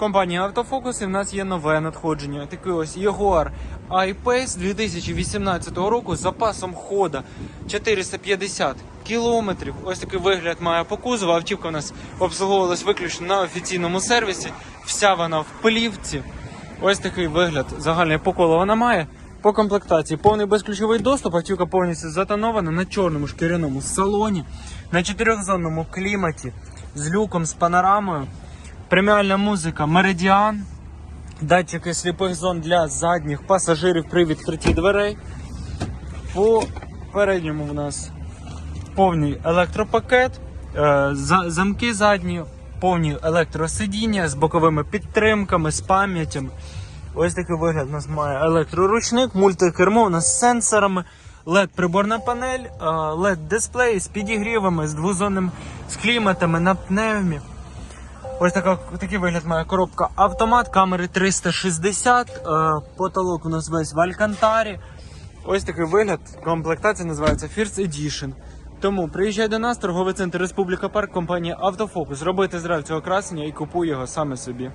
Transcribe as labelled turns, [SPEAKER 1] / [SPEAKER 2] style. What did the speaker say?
[SPEAKER 1] компанії Автофокус і в нас є нове надходження. Такий ось Jaguar I-Pace 2018 року з запасом хода 450 кілометрів. Ось такий вигляд має по кузову. Автівка у нас обслуговувалась виключно на офіційному сервісі. Вся вона в плівці. Ось такий вигляд загальний по колу вона має. По комплектації повний безключовий доступ, автівка повністю затонована на чорному шкіряному салоні, на чотирьохзонному кліматі, з люком, з панорамою, преміальна музика Meridian, датчики сліпих зон для задніх пасажирів при відкритті дверей. По передньому у нас повний електропакет, е, замки задні, повні електросидіння з боковими підтримками, з пам'яттями. Ось такий вигляд у нас має електроручник, мультикермо у нас з сенсорами, LED приборна панель, LED дисплей з підігрівами, з двозонним з кліматами на пневмі. Ось така, такий вигляд має коробка автомат, камери 360, е, потолок у нас весь в Алькантарі. Ось такий вигляд, комплектація називається First Edition. Тому приїжджай до нас, торговий центр Республіка Парк, компанія Автофокус. Робити зрав цього красення і купуй його саме собі.